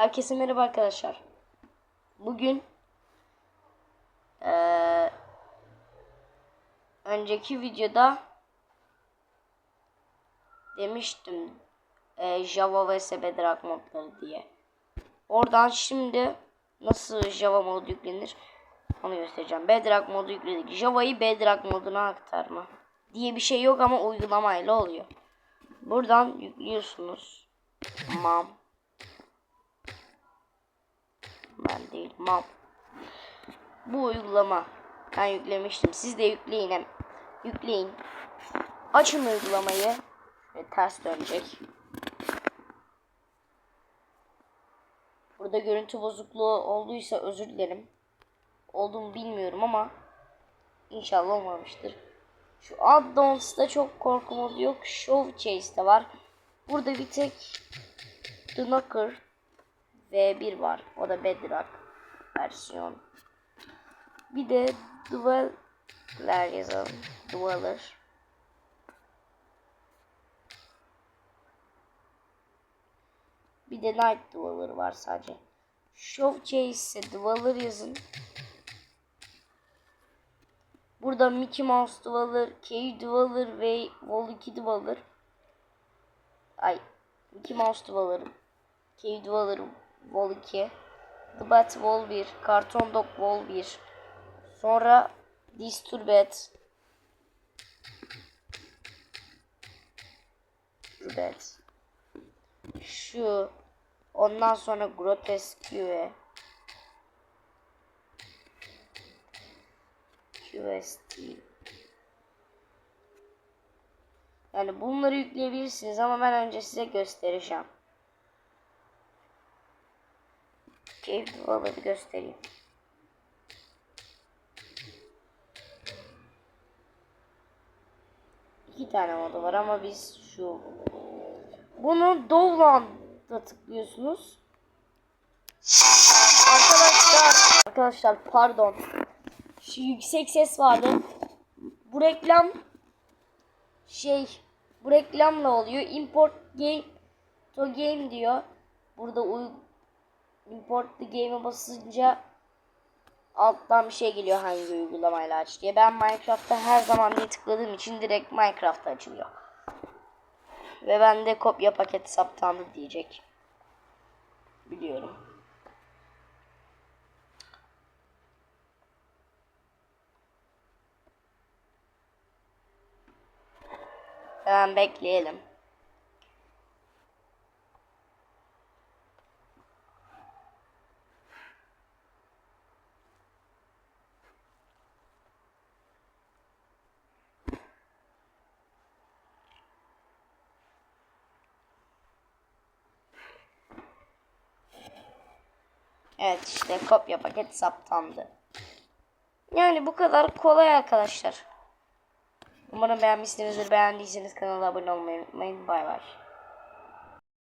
Herkese merhaba arkadaşlar. Bugün eee, önceki videoda demiştim eee, Java vs Bedrock modları diye. Oradan şimdi nasıl Java modu yüklenir onu göstereceğim. Bedrock modu yükledik. Java'yı Bedrock moduna aktarma diye bir şey yok ama uygulamayla oluyor. Buradan yüklüyorsunuz. Mam. Ben değil mam. Bu uygulama ben yüklemiştim. Siz de yükleyin hem. Yükleyin. Açın uygulamayı. Ve ters dönecek. Burada görüntü bozukluğu olduysa özür dilerim. Oldu mu bilmiyorum ama inşallah olmamıştır. Şu add-ons'ta çok korku modu yok. Show Chase'de var. Burada bir tek The Knocker V1 var. O da Bedrock versiyon. Bir de Dweller yazalım. Dweller. Bir de Night Dweller var sadece. Show Chase ise Dweller yazın. Burada Mickey Mouse Dweller, Cave Dweller ve Wall 2 Dweller. Ay, Mickey Mouse Dweller, Cave Dweller, Wall 2, The Bat Wall 1, Cartoon Dog Wall 1. Sonra Disturbed. Disturbed. Şu. Ondan sonra Grotesque. QST. Yani bunları yükleyebilirsiniz ama ben önce size göstereceğim. Cave Dweller'ı göstereyim. İki tane modu var ama biz şu bunu Dovlan'da tıklıyorsunuz. Arkadaşlar arkadaşlar pardon. Şu yüksek ses vardı. Bu reklam şey bu reklamla oluyor. Import game to game diyor. Burada uy import the game'e basınca alttan bir şey geliyor hangi uygulamayla aç diye. Ben Minecraft'ta her zaman diye tıkladığım için direkt Minecraft'ta açılıyor. Ve bende kopya paket saptandı diyecek. Biliyorum. Hemen bekleyelim. Evet işte kopya paket saptandı. Yani bu kadar kolay arkadaşlar. Umarım beğenmişsinizdir. Beğendiyseniz kanala abone olmayı unutmayın. Bay bay.